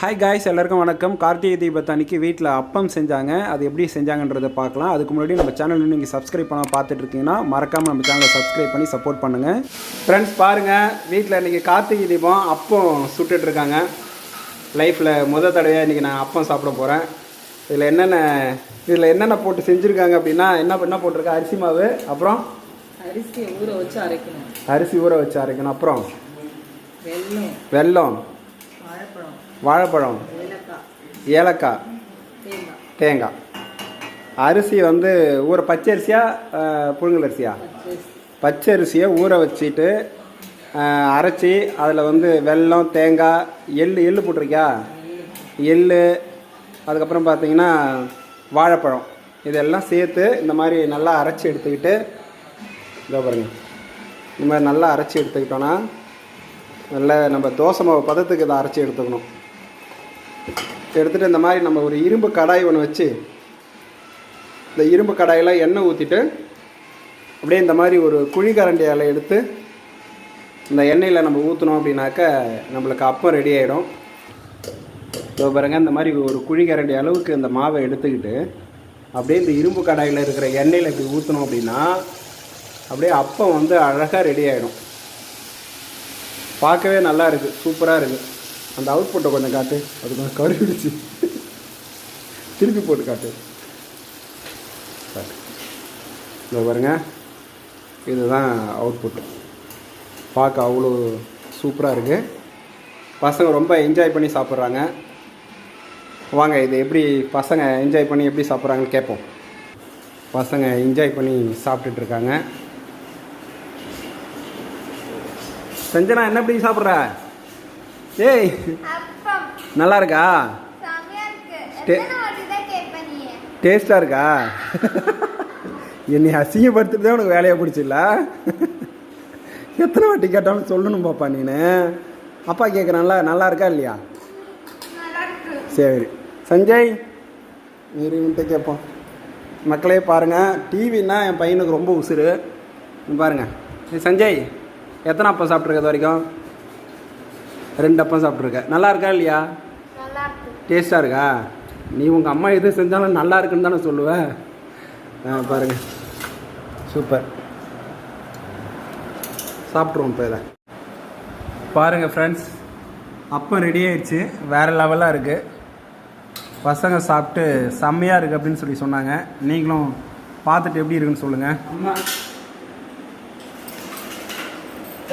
Hi guys எல்லாருக்கும் வணக்கம். கார்த்திகை தீபத்தன்னைக்கு வீட்டில் அப்பம் செஞ்சாங்க. அது எப்படி செஞ்சாங்கன்றதை பார்க்கலாம். அதுக்கு முன்னாடி நம்ம சேனல் நீங்கள் சப்ஸ்கிரைப் பண்ண பார்த்துட்டு இருக்கீங்கன்னா மறக்காமல் நம்ம சேனலை சப்ஸ்கிரைப் பண்ணி சப்போர்ட் பண்ணுங்கள் ஃப்ரெண்ட்ஸ் பாருங்கள் வீட்டில் இன்றைக்கி கார்த்திகை தீபம் அப்பம் சுட்டுட்டு இருக்காங்க. லைஃப்பில் முத தடவையாக இன்றைக்கி நான் அப்பம் சாப்பிட போகிறேன் இதில் என்னென்ன இதில் என்னென்ன போட்டு செஞ்சுருக்காங்க அப்படின்னா என்ன என்ன போட்டிருக்கா? அரிசி மாவு அப்புறம்? அரிசியை ஊற வச்சு அரைக்கணும். அரிசி ஊற வச்சு அரைக்கணும். அப்புறம்? வெல்லம். வெல்லம். வாழைப்பழம். ஏலக்காய். தேங்காய். அரிசி வந்து ஊற பச்சை அரிசியா புழுங்கல் அரிசியா. பச்சை அரிசியை ஊற வச்சுட்டு அரைச்சி அதில் வந்து வெல்லம் தேங்காய் எள்ளு எள்ளு போட்டிருக்கியா? எள்ளு அதுக்கப்புறம் பார்த்தீங்கன்னா வாழைப்பழம். இதெல்லாம் சேர்த்து இந்த மாதிரி நல்லா அரைச்சி எடுத்துக்கிட்டு இதோ பாருங்க. இந்த மாதிரி நல்லா அரைச்சி எடுத்துக்கிட்டோன்னா நல்ல நம்ம தோசை மாவு பதத்துக்கு இதை அரைச்சி எடுத்துக்கணும். எடுத்துகிட்டு இந்த மாதிரி நம்ம ஒரு இரும்பு கடாய் ஒன்று வச்சு இந்த இரும்பு கடாயில் எண்ணெய் ஊற்றிட்டு அப்படியே இந்த மாதிரி ஒரு குழிக்கரண்டியால் எடுத்து இந்த எண்ணெயில் நம்ம ஊற்றினோம் அப்படின்னாக்க நம்மளுக்கு அப்பம் ரெடி ஆகிடும் இப்போ பாருங்க இந்த மாதிரி ஒரு குழிக்கரண்டி அளவுக்கு இந்த மாவை எடுத்துக்கிட்டு அப்படியே இந்த இரும்பு கடாயில் இருக்கிற எண்ணெயில் இப்படி ஊற்றினோம் அப்படின்னா அப்படியே அப்பம் வந்து அழகாக ரெடி ஆகிடும் பார்க்கவே நல்லா இருக்குது சூப்பராக இருக்குது அந்த அவுட்புட்டை கொஞ்சம் காட்டு. அது கொஞ்சம் கருவிடுச்சு திருப்பி போட்டு காட்டு. காட்டு. இதோ பாருங்க. இதுதான் அவுட்புட் பார்க்க அவ்வளோ சூப்பராக இருக்குது பசங்க ரொம்ப என்ஜாய் பண்ணி சாப்பிட்றாங்க. வாங்க இது எப்படி பசங்க என்ஜாய் பண்ணி எப்படி சாப்பிட்றாங்கன்னு கேட்போம். பசங்க என்ஜாய் பண்ணி சாப்பிட்டுட்டு சஞ்சனா என்ன எப்படி சாப்பிட்ற? ஏய் நல்லா இருக்கா? செமையா இருக்கு. என்னை அசிங்கப்படுத்திட்டு தான் உனக்கு வேலையை பிடிச்சில்ல? எத்தனை வாட்டி கேட்டாலும் சொல்லணும் பாப்பா நீனு. அப்பா கேட்குறான்ல நல்லா இருக்கா இல்லையா? சரி. சஞ்சய் இவன்கிட்ட கேட்போம். மக்களே பாருங்கள் டிவின்னா என் பையனுக்கு ரொம்ப உசுரு இங்க பாருங்க. ஏய் சஞ்சய். எத்தனை அப்பம் சாப்பிட்ருக்க இது வரைக்கும்? ரெண்டு அப்பம் சாப்பிட்ருக்க நல்லா இருக்கா இல்லையா? நல்லா இருக்கு. டேஸ்ட்டாக இருக்கா? நீ உங்கள் அம்மா எது செஞ்சாலும் நல்லா இருக்குன்னு தானே சொல்லுவ. ஆ பாருங்க. சூப்பர். சாப்பிட்ருவோம் இப்போ இதை. பாருங்கள் ஃப்ரெண்ட்ஸ் அப்பம் ரெடி ஆயிடுச்சு. வேறு லெவலாக இருக்குது பசங்க சாப்பிட்டு செம்மையாக இருக்குது அப்படின்னு சொல்லி சொன்னாங்க. நீங்களும் பார்த்துட்டு எப்படி இருக்குன்னு சொல்லுங்கள் அம்மா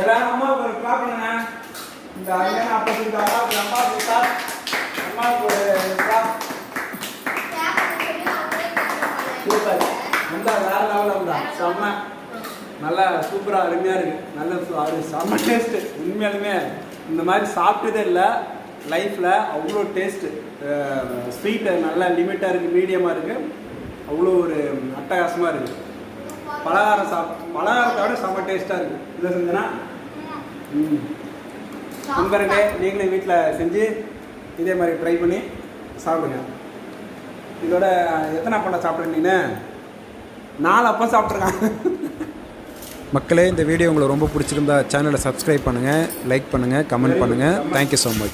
எல்லாரும் அம்மா ஒரு clap பண்ணுங்க. இந்த அருமையான அப்பத்துக்கு அம்மாவுக்கு அம்மாவுக்கு clap. அம்மாவுக்கு ஒரு சூப்பர். அந்த வேற லெவலில் இருந்தா செம்ம. நல்லா சூப்பராக அருமையாக இருக்கு. நல்ல அது செம்ம டேஸ்ட்டு உண்மையாலுமே இந்த மாதிரி சாப்பிட்டதே இல்லை. லைஃப்பில் அவ்வளோ டேஸ்ட்டு ஸ்வீட்டு நல்லா லிமிட்டாக இருக்குது மீடியமாக இருக்குது அவ்வளோ ஒரு அட்டகாசமாக இருக்குது பலகாரம் சாப் பலகாரத்தை விட செம்ம டேஸ்ட்டாக இருக்குது இதை செஞ்சனா? ம். நண்பர்களே நீங்களும் வீட்டில் செஞ்சு இதே மாதிரி ட்ரை பண்ணி சாப்பிடுங்க. இதோட எத்தனை அப்பம் சாப்பிட்றீங்க நாலு அப்பம் சாப்பிட்ருக்காங்க மக்களே இந்த வீடியோ உங்களுக்கு ரொம்ப பிடிச்சிருந்தா சேனலை சப்ஸ்கிரைப் பண்ணுங்கள் லைக் பண்ணுங்கள் கமெண்ட் பண்ணுங்கள் தேங்க்யூ ஸோ மச்